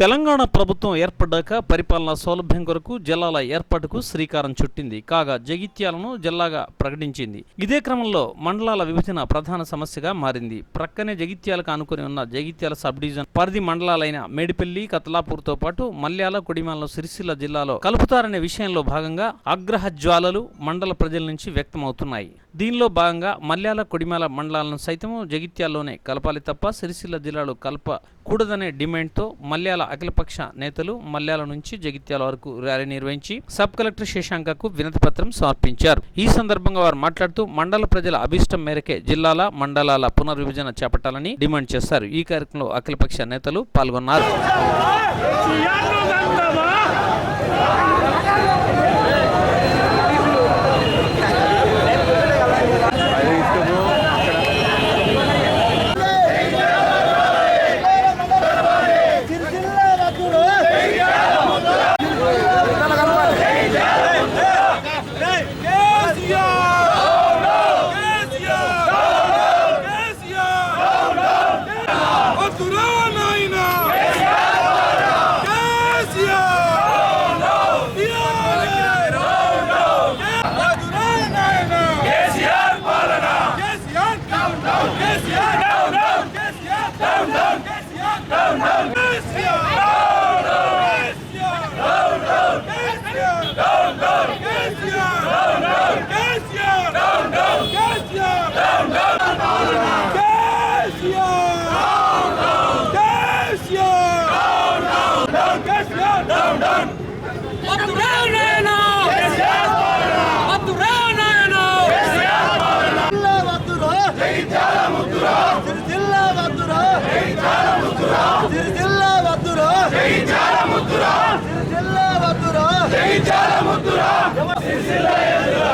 తెలంగాణ ప్రభుత్వం ఏర్పడ్డాక పరిపాలనా సౌలభ్యం కొరకు జిల్లాల ఏర్పాటుకు శ్రీకారం చుట్టింది. కాగా జగిత్యాలను జిల్లాగా ప్రకటించింది. ఇదే క్రమంలో మండలాల విభజన ప్రధాన సమస్యగా మారింది. ప్రక్కనే జగిత్యాలకు ఆనుకుని ఉన్న జగిత్యాల సబ్ డివిజన్ పరిధి మండలాలైన మేడిపల్లి కతలాపూర్తో పాటు మల్యాల కొడిమాలను సిరిసిల్ల జిల్లాలో కలుపుతారనే విషయంలో భాగంగా అగ్రహ జ్వాలలు మండల ప్రజల నుంచి వ్యక్తమవుతున్నాయి. దీనిలో భాగంగా మల్యాల కొడిమాల మండలాలను సైతం జగిత్యాల్లోనే కలపాలి తప్ప సిరిసిల్ల జిల్లాలో కలప కూడదనే డిమాండ్తో మల్యాల అఖిలపక్ష నేతలు మల్యాల నుంచి జగిత్యాల వరకు ర్యాలీ నిర్వహించి సబ్ కలెక్టర్ శశాంకకు వినతి పత్రం సమర్పించారు. ఈ సందర్భంగా వారు మాట్లాడుతూ మండల ప్రజల అభిష్టం మేరకే జిల్లాల మండలాల పునర్విభజన చేపట్టాలని డిమాండ్ చేశారు. ఈ కార్యక్రమంలో అఖిలపక్ష నేతలు పాల్గొన్నారు. జై జాల ముద్దురా జై జాల ముద్దురా సిరిసిల్ల ఎదురా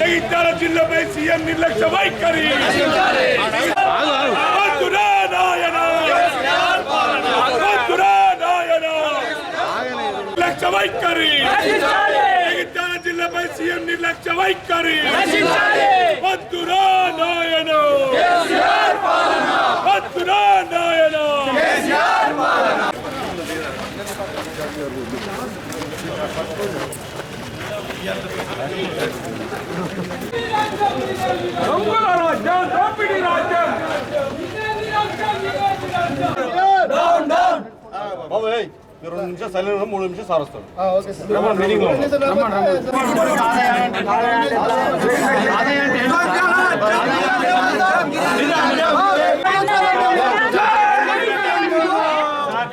జగిత్యాల జిల్లాపై సీఎం నిర్లక్ష్య వైఖరి వద్దురా నాయన వద్దురా నాయన నిర్లక్ష్య వైఖరి జగిత్యాల జిల్లాపై సీఎం నిర్లక్ష్య వైఖరి వద్దురా బాబు ఏయ్, మీరు రెండు నిమిషాలు సైలెంట్ మూడు నిమిషాలు సార్ వస్తాడు మీటింగ్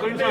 కొంచెం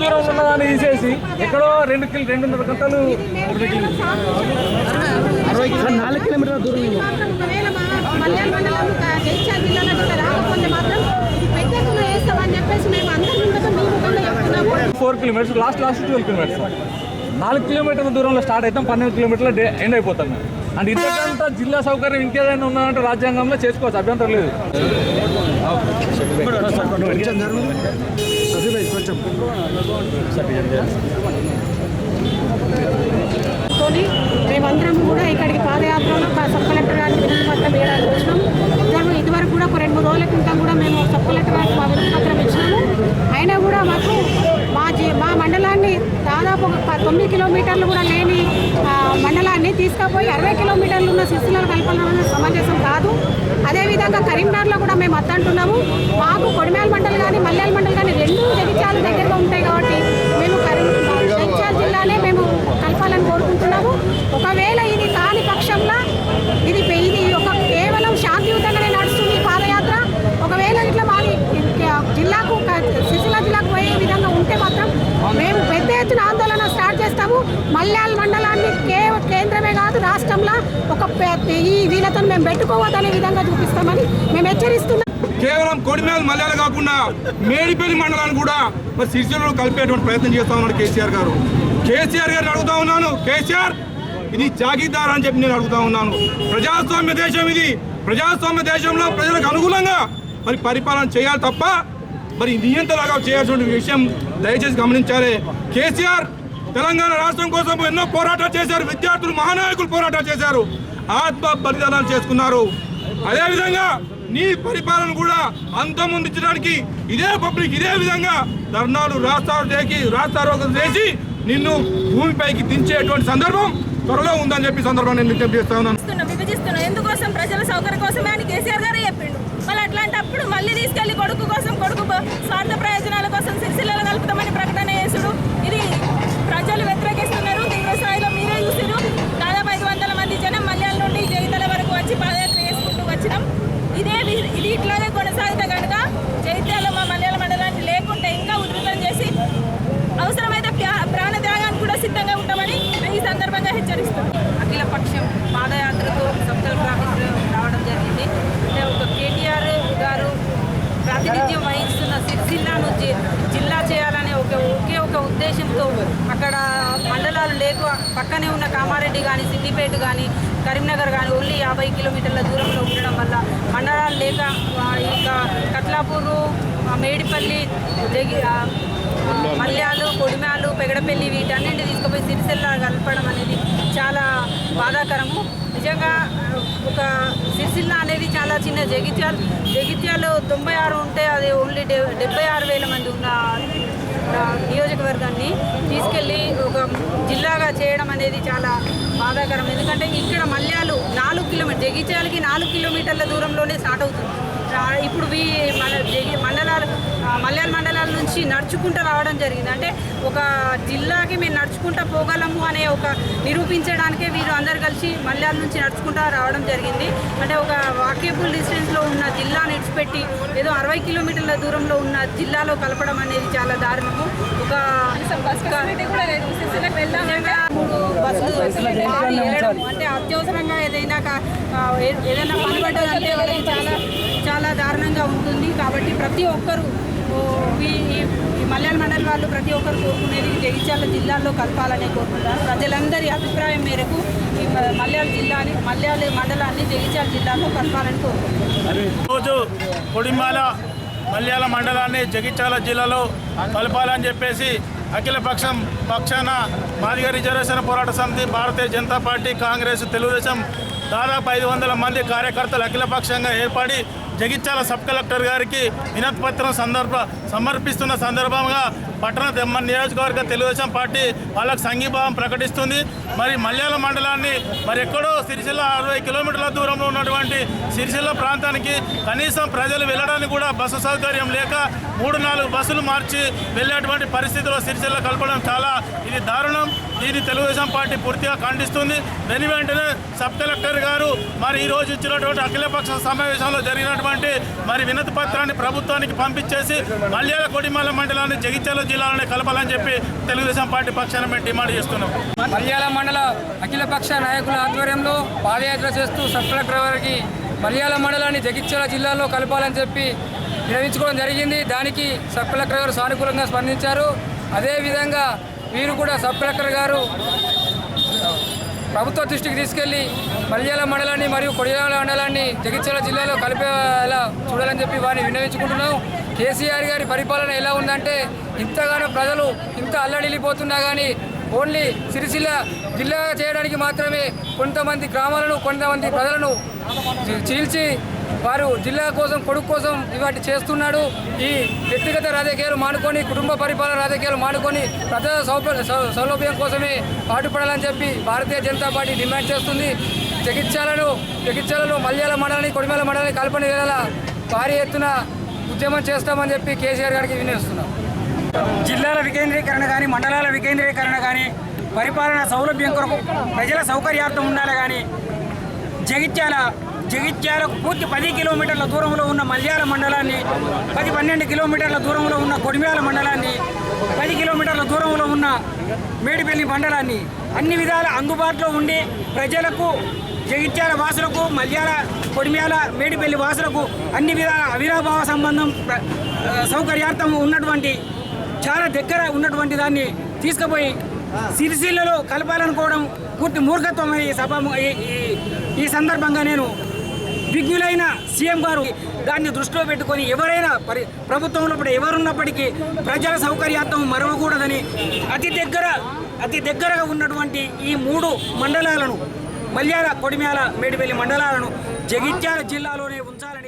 దూరం ఉన్నదాన్ని తీసేసి ఎక్కడో రెండు కిలో రెండున్నర గంటలు నాలుగు కిలోమీటర్ల దూరం four kilometres last last twelve kilometres నాలుగు కిలోమీటర్ల దూరంలో స్టార్ట్ అవుతాం పన్నెండు కిలోమీటర్ల డే ఎండ్ అయిపోతాం మేము. అండ్ ఇంతకంటే జిల్లా సౌకర్యం ఇంకేదైనా ఉన్నదంటే రాజ్యాంగంలో చేసుకోవచ్చు అభ్యంతరం లేదు. తీసుకొని మేమందరం కూడా ఇక్కడికి పాదయాత్రలో సబ్ కలెక్టర్ గారికి వినతి పత్రం వేయడానికి ఇదివరకు కూడా ఒక రెండు మూడు రోజుల క్రితం కూడా మేము సబ్ కలెక్టర్ గారికి మా వినతి పత్రం ఇచ్చినాము అయినా కూడా మాకు మా జి మా మండలాన్ని దాదాపు ఒక ప- తొమ్మిది కిలోమీటర్లు కూడా లేని ఆ, మండలాన్ని తీసుకుపోయి అరవై కిలోమీటర్లు ఉన్న శిశులను కలపాలన్న సమంజసం కాదు. అదేవిధంగా కరీంనగర్లో కూడా మేము అత్తంటున్నాము మాకు కొడిమేల మండలి కానీ మల్లెల మండలి కానీ రెండు జగిత్యాలు దగ్గరగా ఉంటాయి కాబట్టి మేము కరీం జగిత్యాల జిల్లానే మేము కలపాలని కోరుకుంటున్నాము ఒకవేళ ఇది కాని పక్షంలో ఇది పె- ఇది ఒక కేవలం శాంతియుతంగానే నడుస్తుంది ఈ పాదయాత్ర ఒకవేళ ఇట్లా మాది జిల్లాకు క- సిరిసిల్ల జిల్లాకు పోయే విధంగా ఉంటే మాత్రం మేము పెద్ద ఎత్తున ఆందోళన స్టార్ట్ చేస్తాము మల్యాల మండలాన్ని కే రాష్ట్రంలో ఒక ఈ వీళ్ళతో మేము పెట్టుకోవద్దనే విధంగా చూపిస్తామని మేము హెచ్చరిస్తున్నాం. కేవలం కొడిమేల మల్యాలు కాకుండా మేడిపల్లి మండలాన్ని కూడా మరి సిరిసిల్లలో కలిపేటువంటి ప్రయత్నం చేస్తా ఉన్నాడు కేసీఆర్ గారు. కేసీఆర్ గారిని అడుగుతా ఉన్నాను. కేసీఆర్ ఇది జాగీదార్ అని చెప్పి నేను అడుగుతా ఉన్నాను. ప్రజాస్వామ్య దేశం ఇది. ప్రజాస్వామ్య దేశంలో ప్రజలకు అనుకూలంగా మరి పరిపాలన చేయాలి తప్ప మరి నియంత్రణగా చేయాల్సిన విషయం దయచేసి గమనించాలి. కేసీఆర్ తెలంగాణ రాష్ట్రం కోసం ఎన్నో పోరాటాలు చేశారు. విద్యార్థులు మహానాయకులు పోరాటాలు చేశారు. ఆత్మ బలిదానాలు చేసుకున్నారు. అదేవిధంగా నీ పరిపాలన కూడా అంతమొందించడానికి ఇదే పబ్లిక్ ఇదే విధంగా ధర్నాలు రాస్తారు చేసి రాస్తారోకం చేసి నిన్ను భూమిపైకి దించేటువంటి సందర్భం త్వరలో ఉందని చెప్పి సందర్భం నేను విజ్ఞప్తి చేస్తా ఉన్నాను. విభజిస్తున్నాం. ఎందుకోసం? ప్రజల సౌకర్యం కోసమే అని కేసీఆర్ గారే చెప్పిండు. మళ్ళీ అట్లాంటప్పుడు మళ్ళీ తీసుకెళ్ళి కొడుకు కోసం కొడుకు స్వార్థ ప్రయోజనాల కోసం సిరిసిల్లలో కలుపుతామని ప్రకటన చేసుడు. ఇది ప్రజలు వ్యతిరేకిస్తున్నారు. తీవ్ర స్థాయిలో మీరే చూసారు దాదాపు ఐదు వందల మంది జనం మల్యాల నుండి జగితల వరకు వచ్చి పాదయాత్ర చేసుకుంటూ వచ్చినాం. ఇదే ఇది ఇట్లాగే కొనసాగితే కనుక జైత్యాల మా మలయాళ మండలాన్ని లేకుంటే ఇంకా ఉధృతం చేసి అవసరమైతే ప్రా- ప్రాణ కూడా సిద్ధంగా ఉంటామని ఈ సందర్భంగా హెచ్చరిస్తున్నాం. అఖిల పక్షం పాదయాత్రతో సబ్ రావడం జరిగింది. ఒక కేటీఆర్ గారు ప్రాతినిధ్యం వహిస్తున్న సిరిసిల్లాను నుంచి జిల్లా చేయాలనే ఒక ఓకే ఉద్దేశంతో అక్కడ మండలాలు లేక పక్కనే ఉన్న కామారెడ్డి కానీ సిద్దిపేట కానీ కరీంనగర్ కానీ ఓన్లీ యాభై కిలోమీటర్ల దూరంలో ఉండడం వల్ల మండలాలు లేక ఇంకా కట్లాపూరు మేడిపల్లి జగి మల్యాలు కొడిమ్యాలు పెగడపల్లి వీటన్నింటి తీసుకుపోయి సిరిసిల్ల కలపడం అనేది చాలా బాధాకరము. నిజంగా ఒక సిరిసిల్ల అనేది చాలా చిన్న జగిత్యాలు జగిత్యాలు తొంభై ఆరు ఉంటే అది ఓన్లీ డె డెబ్బై ఆరు వేల మంది ఉన్న నియోజకవర్గాన్ని తీసుకెళ్ళి ఒక జిల్లాగా చేయడం అనేది చాలా బాధాకరం. ఎందుకంటే ఇక్కడ మల్యాలు నాలుగు కిలోమీటర్ జగిత్యాలకి నాలుగు కిలోమీటర్ల దూరంలోనే స్టార్ట్ అవుతుంది. ఇప్పుడు మన జగి- మండలాలు ఆ, మల్యాల నుంచి నడుచుకుంటూ రావడం జరిగింది. అంటే ఒక జిల్లాకి మేము నడుచుకుంటూ పోగలము అనే ఒక నిరూపించడానికే వీరు అందరు కలిసి మల్యాల నుంచి నడుచుకుంటూ రావడం జరిగింది. అంటే ఒక వాక్యబుల్ డిస్టెన్స్లో ఉన్న జిల్లాని ఇడిచిపెట్టి ఏదో అరవై కిలోమీటర్ల దూరంలో ఉన్న జిల్లాలో కలపడం అనేది చాలా దారుణము. ఒక అంటే అత్యవసరంగా ఏదైనా ఏదైనా పని పడ్డదంటే చాలా చాలా దారుణంగా ఉంటుంది. కాబట్టి ప్రతి ఒక్కరూ మలయాళ మండలి వాళ్ళు ప్రతి ఒక్కరు కోరుకునేది జగిత్యాల జిల్లాలో కలపాలనే కోరుకుంటారు. ప్రజలందరి అభిప్రాయం మేరకు ఈ మ- మలయాళ జిల్లాని మలయాళ మండలాన్ని జగిత్యాల జిల్లాలో కలపాలని కోరుకుంటున్నారు రోజు కొడిమాల మల్యాల మండలాన్ని జగిత్యాల జిల్లాలో కలపాలని చెప్పేసి అఖిల పక్షం పక్షాన మాదిగ రిజర్వేషన్ పోరాట సమితి భారతీయ జనతా పార్టీ కాంగ్రెస్ తెలుగుదేశం దాదాపు ఐదు వందల మంది కార్యకర్తలు అఖిలపక్షంగా ఏర్పడి జగిత్యాల సబ్ కలెక్టర్ గారికి వినతి పత్రం సందర్భ సమర్పిస్తున్న సందర్భంగా పట్టణ తెమ్మ నియోజకవర్గ తెలుగుదేశం పార్టీ వాళ్ళకు సంఘీభావం ప్రకటిస్తుంది. మరి మల్యాల మండలాన్ని మరి ఎక్కడో సిరిసిల్ల అరవై కిలోమీటర్ల దూరంలో ఉన్నటువంటి సిరిసిల్ల ప్రాంతానికి కనీసం ప్రజలు వెళ్ళడానికి కూడా బస్సు సౌకర్యం లేక మూడు నాలుగు బస్సులు మార్చి వెళ్ళేటువంటి పరిస్థితిలో సిరిసిల్ల కలపడం చాలా ఇది దారుణం. దీన్ని తెలుగుదేశం పార్టీ పూర్తిగా ఖండిస్తుంది. దాని వెంటనే సబ్ కలెక్టర్ గారు మరి ఈ రోజు ఇచ్చినటువంటి అఖిలపక్ష సమావేశంలో జరిగినటువంటి మరి వినతి పత్రాన్ని ప్రభుత్వానికి పంపించేసి మల్యాల కొడిమల్ల మండలాన్ని జగిత్యాల జిల్లాలోనే కలపాలని చెప్పి తెలుగుదేశం పార్టీ పక్షాన మేము డిమాండ్ చేస్తున్నాం. మల్యాల మండల అఖిలపక్ష నాయకుల ఆధ్వర్యంలో పాదయాత్ర చేస్తూ సబ్ కలెక్టర్ మలయాళ మండలాన్ని జగిత్యాల జిల్లాలో కలపాలని చెప్పి నిర్వహించుకోవడం జరిగింది. దానికి సబ్ కలెక్టర్ గారు సానుకూలంగా స్పందించారు. అదేవిధంగా వీరు కూడా సబ్ కలెక్టర్ గారు ప్రభుత్వ దృష్టికి తీసుకెళ్ళి మల్యాల మండలాన్ని మరియు కొడియాల మండలాన్ని జగిత్యాల జిల్లాలో కలిపేలా చూడాలని చెప్పి వారిని విన్నవించుకుంటున్నాం. కేసీఆర్ గారి పరిపాలన ఎలా ఉందంటే ఇంతగానో ప్రజలు ఇంత అల్లడిల్లిపోతున్నా కానీ ఓన్లీ సిరిసిల్ల జిల్లా చేయడానికి మాత్రమే కొంతమంది గ్రామాలను కొంతమంది ప్రజలను చీల్చి వారు జిల్లా కోసం కొడుకు కోసం ఇవాటి చేస్తున్నాడు. ఈ వ్యక్తిగత రాజకీయాలు మానుకొని కుటుంబ పరిపాలన రాజకీయాలు మానుకొని ప్రజా సౌప- సౌ- సౌలభ్యం కోసమే పాటుపడాలని చెప్పి భారతీయ జనతా పార్టీ డిమాండ్ చేస్తుంది. జగిత్యాలను జగిత్యాలలో మల్యాల మండలాన్ని కొడిమేల మండలాన్ని కల్పన జిల్లాల భారీ ఎత్తున ఉద్యమం చేస్తామని చెప్పి కేసీఆర్ గారికి వినిస్తున్నాం జిల్లాల వికేంద్రీకరణ కానీ మండలాల వికేంద్రీకరణ కానీ పరిపాలన సౌలభ్యం కొరకు ప్రజల సౌకర్యార్థం ఉండాలి కానీ జగిత్యాల జగిత్యాలకు పూర్తి పది కిలోమీటర్ల దూరంలో ఉన్న మల్యాల మండలాన్ని పది పన్నెండు కిలోమీటర్ల దూరంలో ఉన్న కొడిమ్యాల మండలాన్ని పది కిలోమీటర్ల దూరంలో ఉన్న మేడిపల్లి మండలాన్ని అన్ని విధాల అందుబాటులో ఉండి ప్రజలకు జగిత్యాల వాసులకు మల్యాల కొడిమ్యాల మేడిపల్లి వాసులకు అన్ని విధాల అవిరాభావ సంబంధం ప్ర- సౌకర్యార్థం ఉన్నటువంటి చాలా దగ్గర ఉన్నటువంటి దాన్ని తీసుకుపోయి సిరిసిల్లలో కలపాలనుకోవడం పూర్తి మూర్ఖత్వం ఈ సభ ఈ- ఈ- ఈ సందర్భంగా నేను విజ్ఞులైన సీఎం గారు దాన్ని దృష్టిలో పెట్టుకొని ఎవరైనా పరి ప్రభుత్వంలో ఇప్పుడు ఎవరున్నప్పటికీ ప్రజల సౌకర్యార్థం మరవకూడదని అతి దగ్గర అతి దగ్గరగా ఉన్నటువంటి ఈ మూడు మండలాలను మల్యాల కొడిమ్యాల మేడిపల్లి మండలాలను జగిత్యాల జిల్లాలోనే ఉంచాలని